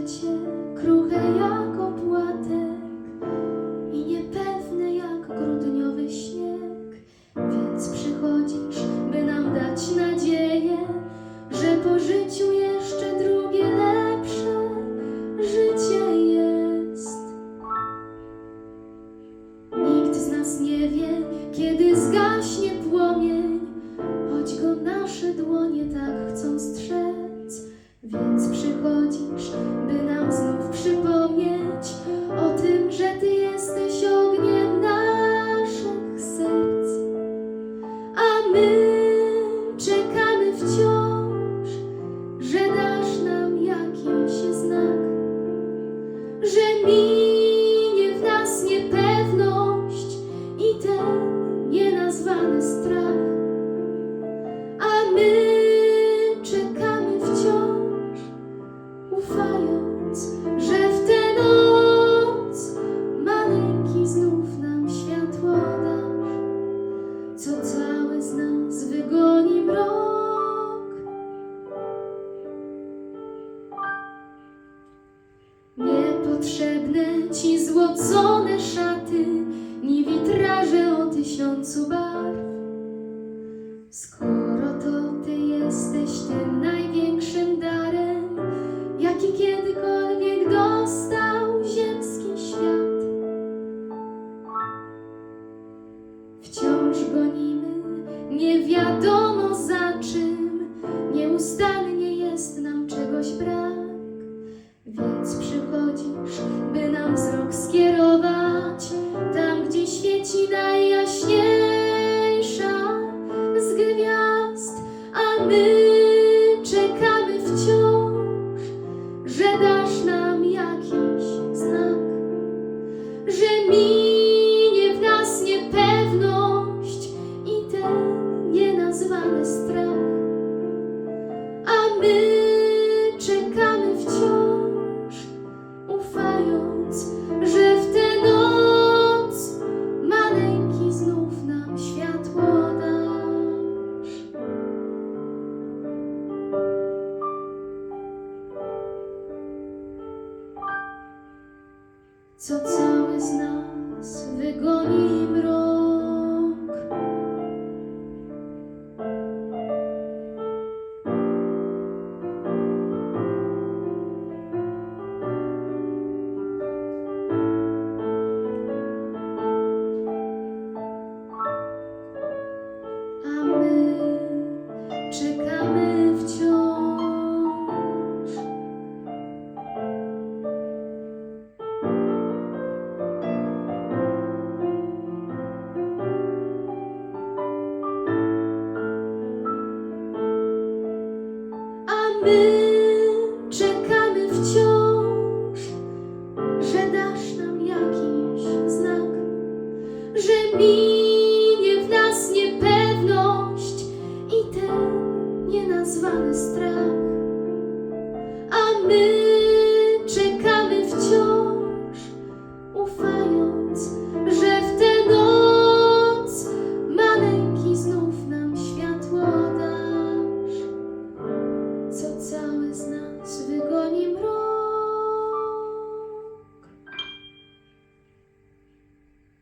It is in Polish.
życie kruche jak opłatek i niepewne jak grudniowy śnieg, więc przychodzisz, by nam dać nadzieję, że po życiu jeszcze drugie lepsze życie jest. Nikt z nas nie wie, kiedy zgaśnie płomień, choć go nasze dłonie tak chcą Niepotrzebne ci złocone szaty, ni witraże o tysiącu barw. Skoro to Ty jesteś tym największym darem, jaki kiedykolwiek dostał ziemski świat. Wciąż gonimy, nie my czekamy wciąż, ufając, że w tę noc maleńki znów nam światło dasz. Co cały z nas wygoni mrok. my czekamy wciąż, że dasz nam jakiś znak, że minie w nas niepewność i ten nienazwany strach, a my.